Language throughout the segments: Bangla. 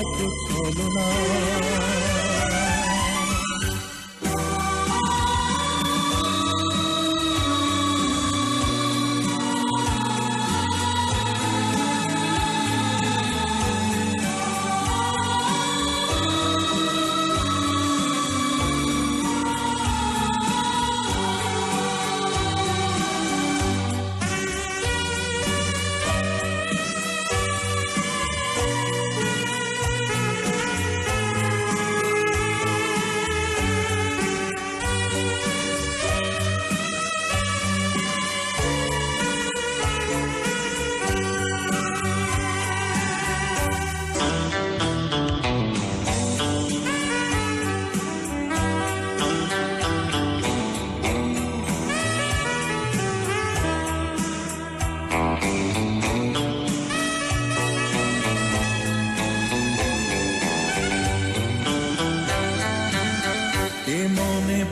করেছ এত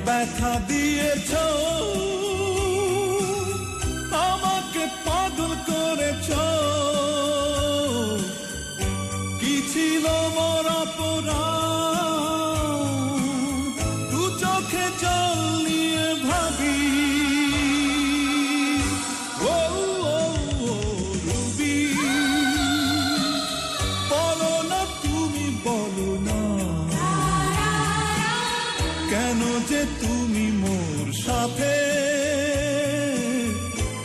ব্যথা দিয়েছ। আমাকে পাগল করেছ। কি ছিল মোর অপরাধ? দু চোখে জল নিয়ে ভাবি। যে তুমি মোর সাথে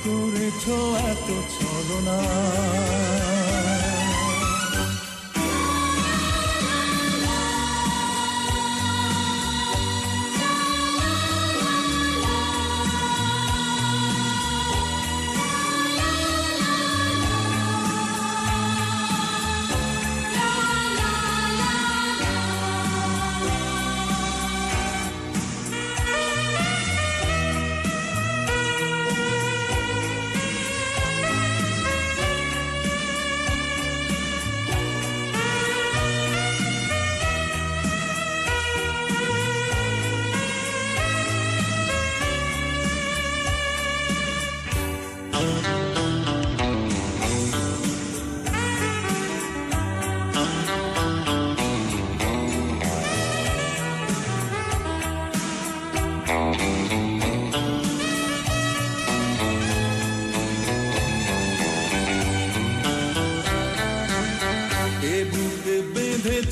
করেছ এত ছলনা।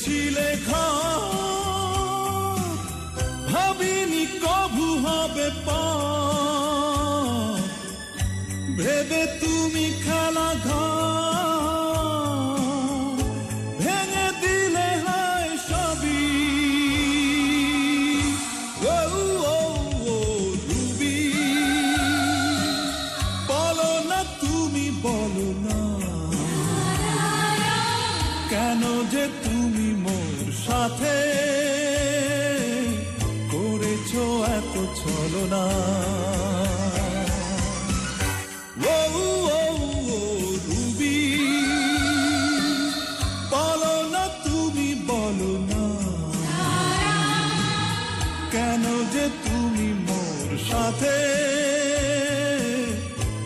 বেঁধেছিলে ঘর। ভাবিনি কভু হবে ভেবে তুমি খেলা ঘর। ভেঙে দিলে হয় সবই। ও, ও, রুবি, বলো না তুমি বলো কেন যে তুমি সাথে করেছ এত ছলনা। কেন যে তুমি মোর সাথে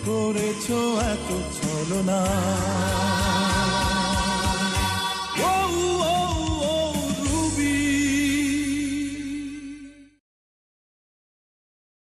করেছ এত ছলনা?